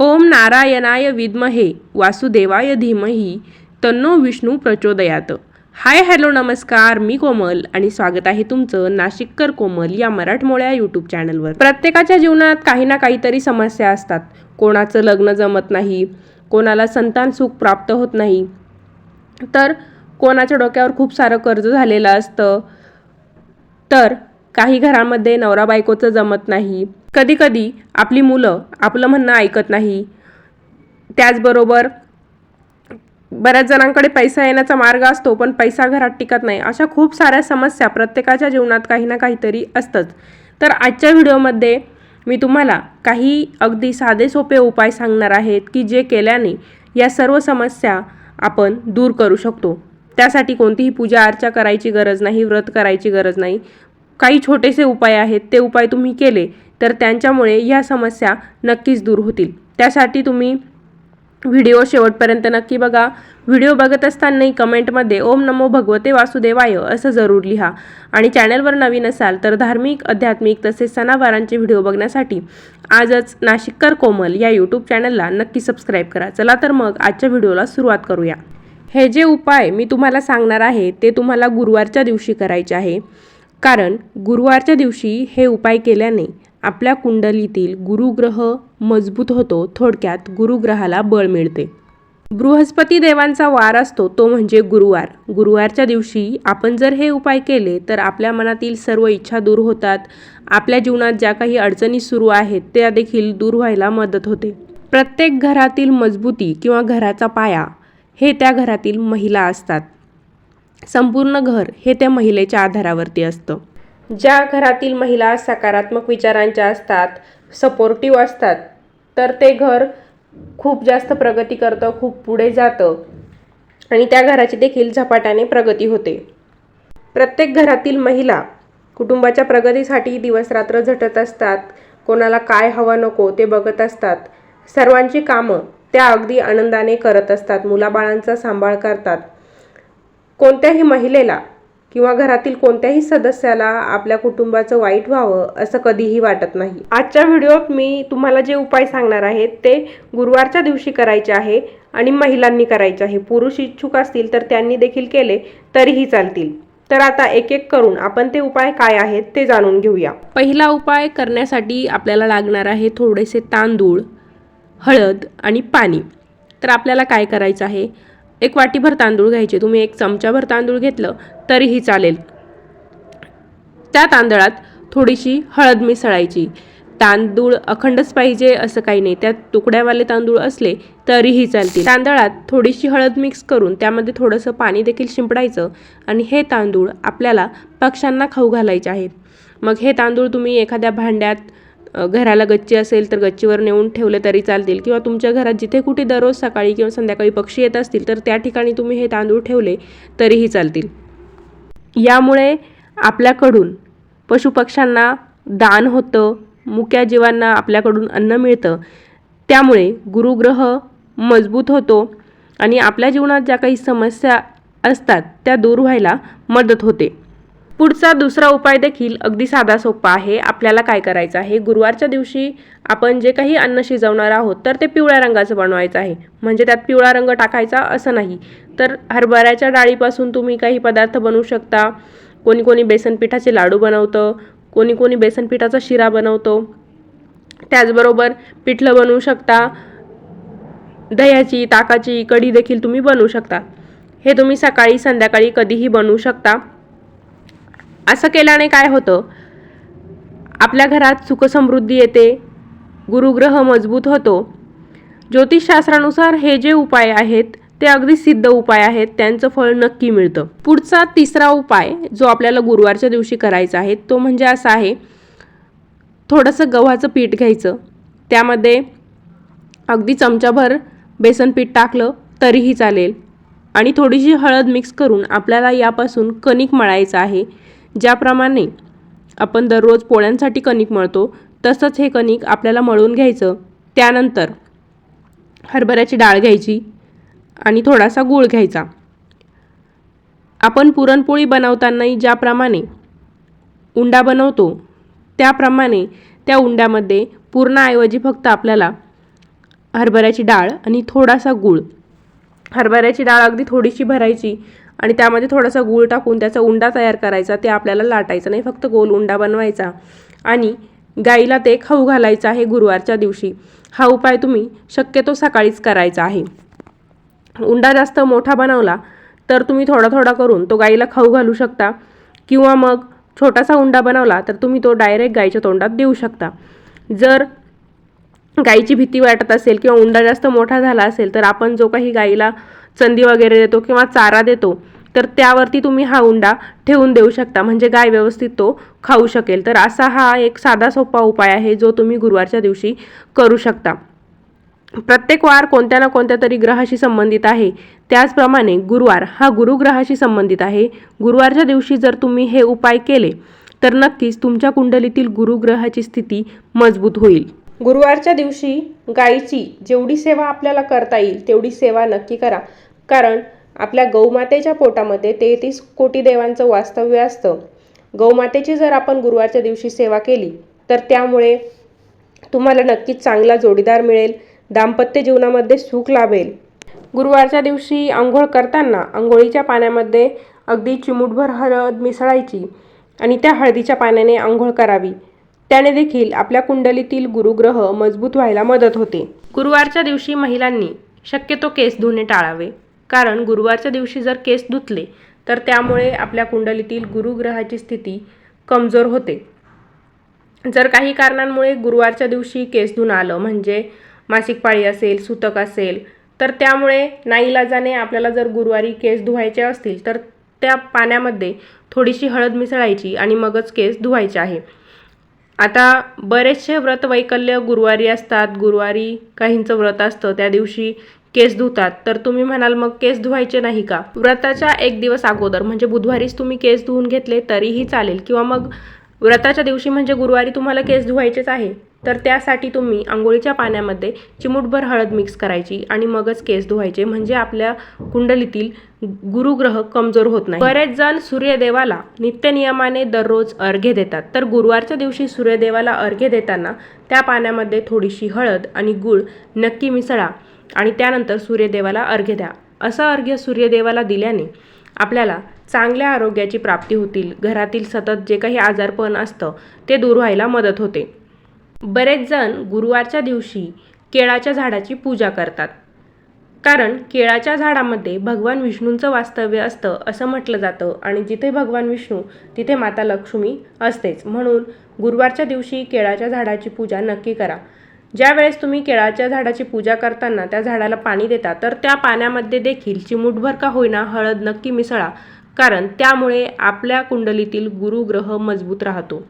ओम नारायणाय विद्महे वासुदेवाय धीमही तन्नो विष्णू प्रचोदयात. हाय हॅलो नमस्कार मी कोमल आणि स्वागत आहे तुमचं नाशिककर कोमल या मराठमोळ्या यूट्यूब चॅनलवर. प्रत्येकाच्या जीवनात काही ना काहीतरी समस्या असतात. कोणाचं लग्न जमत नाही कोणाला संतान सुख प्राप्त होत नाही. तर कोणाच्या डोक्यावर खूप सारं कर्ज झालेलं असतं. तर काही घरामध्ये नवरा बायकोचं जमत नाही. कधीकधी आपली मुलं आपलं म्हणणं ऐकत नाही. त्याचबरोबर बऱ्याच जणांकडे पैसा येण्याचा मार्ग असतो पण पैसा घरात टिकत नाही. अशा खूप साऱ्या समस्या प्रत्येकाच्या जीवनात काही ना काहीतरी असतंच. तर आजच्या व्हिडिओमध्ये मी तुम्हाला काही अगदी साधे सोपे उपाय सांगणार आहेत की जे केल्याने या सर्व समस्या आपण दूर करू शकतो. त्यासाठी कोणतीही पूजा अर्चा करायची गरज नाही व्रत करायची गरज नाही. काही छोटेसे उपाय आहेत. ते उपाय तुम्ही केले तर त्यांच्यामुळे ह्या समस्या नक्कीच दूर होतील. त्यासाठी तुम्ही व्हिडिओ शेवटपर्यंत नक्की बघा. व्हिडिओ बघत असतानाही कमेंटमध्ये ओम नमो भगवते वासुदेवाय असं जरूर लिहा. आणि चॅनलवर नवीन असाल तर धार्मिक आध्यात्मिक तसेच सणावारांचे व्हिडिओ बघण्यासाठी आजच नाशिककर कोमल या यूट्यूब चॅनलला नक्की सबस्क्राईब करा. चला तर मग आजच्या व्हिडिओला सुरुवात करूया. हे जे उपाय मी तुम्हाला सांगणार आहे ते तुम्हाला गुरुवारच्या दिवशी करायचे आहे. कारण गुरुवारच्या दिवशी हे उपाय केल्याने आपल्या कुंडलीतील गुरुग्रह मजबूत होतो थोडक्यात गुरुग्रहाला बळ मिळते. बृहस्पती देवांचा वार असतो तो म्हणजे गुरुवार. गुरुवारच्या दिवशी आपण जर हे उपाय केले तर आपल्या मनातील सर्व इच्छा दूर होतात. आपल्या जीवनात ज्या काही अडचणी सुरू आहेत त्या देखील दूर व्हायला मदत होते. प्रत्येक घरातील मजबूती किंवा घराचा पाया हे त्या घरातील महिला असतात. संपूर्ण घर हे त्या महिलेच्या आधारावरती असतं. ज्या घरातील महिला सकारात्मक विचारांच्या असतात सपोर्टिव्ह असतात तर ते घर खूप जास्त प्रगती करतं खूप पुढे जातं आणि त्या घराची देखील झपाट्याने प्रगती होते. प्रत्येक घरातील महिला कुटुंबाच्या प्रगतीसाठी दिवसरात्र झटत असतात कोणाला काय हवं नको ते बघत असतात. सर्वांची कामं त्या अगदी आनंदाने करत असतात मुलाबाळांचा सांभाळ करतात. कोणत्याही महिलेला किंवा घरातील कोणत्याही सदस्याला आपल्या कुटुंबाचं वाईट व्हावं असं कधीही वाटत नाही. आजच्या व्हिडिओत मी तुम्हाला जे उपाय सांगणार आहेत ते गुरुवारच्या दिवशी करायचे आहे आणि महिलांनी करायचे आहे. पुरुष इच्छुक असतील तर त्यांनी देखील केले तरीही चालतील. तर आता एक एक करून आपण ते उपाय काय आहेत ते जाणून घेऊया. पहिला उपाय करण्यासाठी आपल्याला लागणार आहे थोडेसे तांदूळ हळद आणि पाणी. तर आपल्याला काय करायचं आहे? एक वाटीभर तांदूळ घ्यायचे. तुम्ही एक चमचाभर तांदूळ घेतलं तरीही चालेल. त्या तांदळात थोडीशी हळद मिसळायची. तांदूळ अखंडच पाहिजे असं काही नाही. त्यात तुकड्यावाले तांदूळ असले तरीही चालतील. तांदळात थोडीशी हळद मिक्स करून त्यामध्ये थोडंसं पाणी देखील शिंपडायचं आणि हे तांदूळ आपल्याला पक्ष्यांना खाऊ घालायचे आहेत. मग हे तांदूळ तुम्ही एखाद्या भांड्यात घराला गच्ची असेल तर गच्चीवर नेऊन ठेवले तरी चालतील. किंवा तुमच्या घरात जिथे कुठे दररोज सकाळी किंवा संध्याकाळी पक्षी येत असतील तर त्या ठिकाणी तुम्ही हे तांदूळ ठेवले तरीही चालतील. यामुळे आपल्याकडून पशुपक्ष्यांना दान होतं मुक्या जीवांना आपल्याकडून अन्न मिळतं. त्यामुळे गुरुग्रह मजबूत होतो आणि आपल्या जीवनात ज्या काही समस्या असतात त्या दूर व्हायला मदत होते. पुढचा दुसरा उपाय देखील अगदी साधा सोपा आहे. आपल्याला काय करायचं आहे? गुरुवारच्या दिवशी आपण जे काही अन्न शिजवणार आहोत तर ते पिवळ्या रंगाचं बनवायचं आहे. म्हणजे त्यात पिवळा रंग टाकायचा असं नाही. तर हरभऱ्याच्या डाळीपासून तुम्ही काही पदार्थ बनवू शकता. कोणी कोणी बेसन पिठाचे लाडू बनवतं कोणी कोणी बेसन पिठाचा शिरा बनवतो. त्याचबरोबर पिठलं बनवू शकता. दह्याची ताकाची कढी देखील तुम्ही बनवू शकता. हे तुम्ही सकाळी संध्याकाळी कधीही बनवू शकता. असं केल्याने काय होतं? आपल्या घरात सुखसमृद्धी येते गुरुग्रह मजबूत होतो. ज्योतिषशास्त्रानुसार हे जे उपाय आहेत ते अगदी सिद्ध उपाय आहेत त्यांचं फळ नक्की मिळतं. पुढचा तिसरा उपाय जो आपल्याला गुरुवारच्या दिवशी करायचा आहे तो म्हणजे असा आहे थोडंसं गव्हाचं पीठ घ्यायचं. त्यामध्ये अगदी चमचाभर बेसन पीठ टाकलं तरीही चालेल. आणि थोडीशी हळद मिक्स करून आपल्याला यापासून कणिक मळायचं आहे. ज्याप्रमाणे आपण दररोज पोळ्यांसाठी कणिक मळतो तसंच हे कणिक आपल्याला मळून घ्यायचं. त्यानंतर हरभऱ्याची डाळ घ्यायची आणि थोडासा गूळ घ्यायचा. आपण पुरणपोळी बनवतानाही ज्याप्रमाणे उंडा बनवतो त्याप्रमाणे त्या उंड्यामध्ये पूर्णाऐवजी फक्त आपल्याला हरभऱ्याची डाळ आणि थोडासा गूळ. हरभऱ्याची डाळ अगदी थोडीशी भरायची आणि त्यामध्ये थोडासा गूळ टाकून त्याचा उंडा तयार करायचा ते आपल्याला लाटायचा नाही फक्त गोल उंडा बनवायचा. आणि गाईला ते खाऊ घालायचं आहे गुरुवारच्या दिवशी. हा उपाय तुम्ही शक्यतो सकाळीच करायचा आहे. उंडा जास्त मोठा बनवला तर तुम्ही थोडा थोडा करून तो गाईला खाऊ घालू शकता. किंवा मग छोटासा उंडा बनवला तर तुम्ही तो डायरेक्ट गाईच्या तोंडात देऊ शकता. जर गाईची भीती वाटत असेल किंवा उंडा जास्त मोठा झाला असेल तर आपण जो काही गाईला चंदी वगैरे देतो किंवा चारा देतो तर त्यावरती तुम्ही हा उंडा ठेवून देऊ शकता. म्हणजे गाय व्यवस्थित तो खाऊ शकेल. तर असा हा एक साधा सोपा उपाय आहे जो तुम्ही गुरुवारच्या दिवशी करू शकता. प्रत्येक वार कोणत्या ना कोणत्या तरी ग्रहाशी संबंधित आहे. त्याचप्रमाणे गुरुवार हा गुरुग्रहाशी संबंधित आहे. गुरुवारच्या दिवशी जर तुम्ही हे उपाय केले तर नक्कीच तुमच्या कुंडलीतील गुरुग्रहाची स्थिती मजबूत होईल. गुरुवारच्या दिवशी गायीची जेवढी सेवा आपल्याला करता येईल तेवढी सेवा नक्की करा. कारण आपल्या गौमातेच्या पोटामध्ये तेहतीस कोटी देवांचं वास्तव्य असतं. गौमातेची जर आपण गुरुवारच्या दिवशी सेवा केली तर त्यामुळे तुम्हाला नक्कीच चांगला जोडीदार मिळेल दाम्पत्य जीवनामध्ये सुख लाभेल. गुरुवारच्या दिवशी आंघोळ करताना आंघोळीच्या पाण्यामध्ये अगदी चिमूटभर हळद मिसळायची आणि त्या हळदीच्या पाण्याने आंघोळ करावी. त्याने देखील आपल्या कुंडलीतील गुरुग्रह मजबूत व्हायला मदत होते. गुरुवारच्या दिवशी महिलांनी शक्यतो केस धुणे टाळावे. कारण गुरुवारच्या दिवशी जर केस धुतले तर त्यामुळे आपल्या कुंडलीतील गुरुग्रहाची स्थिती कमजोर होते. जर काही कारणांमुळे गुरुवारच्या दिवशी केस धुणं आलं म्हणजे मासिक पाळी असेल सुतक असेल तर त्यामुळे नाईलाजाने आपल्याला जर गुरुवारी केस धुवायचे असतील तर त्या पाण्यामध्ये थोडीशी हळद मिसळायची आणि मगच केस धुवायचे आहे. आता बरेचसे व्रत वैकल्य गुरुवारी असतात गुरुवारी काहींचं व्रत असतं त्या दिवशी केस धुतात. तर तुम्ही म्हणाल मग केस धुवायचे नाही का? व्रताच्या एक दिवस अगोदर म्हणजे बुधवारीच तुम्ही केस धुवून घेतले तरीही चालेल. किंवा मग व्रताच्या दिवशी म्हणजे गुरुवारी तुम्हाला केस धुवायचेच आहे. तर त्यासाठी तुम्ही आंघोळीच्या पाण्यामध्ये चिमूटभर हळद मिक्स करायची आणि मगच केस धुवायचे. म्हणजे आपल्या कुंडलीतील गुरुग्रह कमजोर होत नाही. बरेच जण सूर्यदेवाला नित्यनियमाने दररोज अर्घ्य देतात. तर गुरुवारच्या दिवशी सूर्यदेवाला अर्घ्य देताना त्या पाण्यामध्ये थोडीशी हळद आणि गूळ नक्की मिसळा आणि त्यानंतर सूर्यदेवाला अर्घ्य द्या. असं अर्घ्य सूर्यदेवाला दिल्याने आपल्याला चांगल्या आरोग्याची प्राप्ती होतील. घरातील सतत जे काही आजारपण असतं ते दूर व्हायला मदत होते. बरेच जण गुरुवारच्या दिवशी केळाच्या झाडाची पूजा करतात. कारण केळाच्या झाडामध्ये भगवान विष्णूंचं वास्तव्य असतं असं म्हटलं जातं आणि जिथे भगवान विष्णू तिथे माता लक्ष्मी असतेच. म्हणून गुरुवारच्या दिवशी केळाच्या झाडाची पूजा नक्की करा. ज्या वेळेस तुम्ही केळाच्या झाडाची पूजा करताना त्या झाडाला पाणी देता तर त्या पाण्यामध्ये देखील चिमूटभर का होईना हळद नक्की मिसळा. कारण त्यामुळे आपल्या कुंडलीतील गुरुग्रह मजबूत राहतो.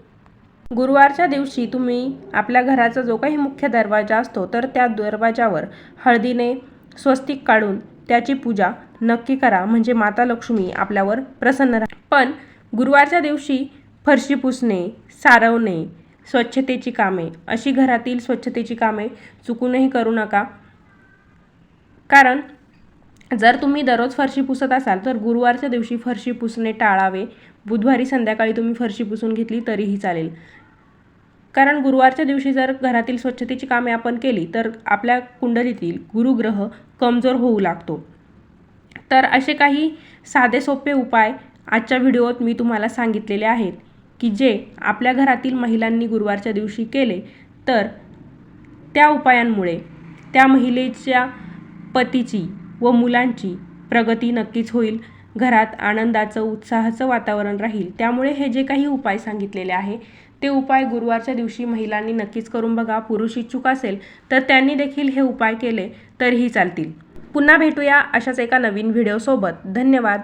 गुरुवारच्या दिवशी तुम्ही आपल्या घराचा जो काही मुख्य दरवाजा असतो तर त्या दरवाजावर हळदीने स्वस्तिक काढून त्याची पूजा नक्की करा. म्हणजे माता लक्ष्मी आपल्यावर प्रसन्न राहा. पण गुरुवारच्या दिवशी फरशी पुसणे सारवणे स्वच्छतेची कामे अशी घरातील स्वच्छतेची कामे चुकूनही करू नका. कारण जर तुम्ही दररोज फरशी पुसत असाल तर गुरुवारच्या दिवशी फरशी पुसणे टाळावे. बुधवारी संध्याकाळी तुम्ही फरशी पुसून घेतली तरीही चालेल. कारण गुरुवारच्या दिवशी जर घरातील स्वच्छतेची कामे आपण केली तर आपल्या कुंडलीतील गुरुग्रह कमजोर होऊ लागतो. तर असे काही साधे सोपे उपाय आजच्या व्हिडिओत मी तुम्हाला सांगितलेले आहेत की जे आपल्या घरातील महिलांनी गुरुवारच्या दिवशी केले तर त्या उपायांमुळे त्या महिलेच्या पतीची व मुलांची प्रगती नक्कीच होईल. घरात आनंदाचं उत्साहाचं वातावरण राहील. त्यामुळे हे जे काही उपाय सांगितलेले आहे ते उपाय गुरुवारच्या दिवशी महिलांनी नक्कीच करून बघा. पुरुष इच्छुक असेल तर त्यांनी देखील हे उपाय केले तरीही चालतील. पुन्हा भेटूया अशाच एका नवीन व्हिडिओसोबत धन्यवाद.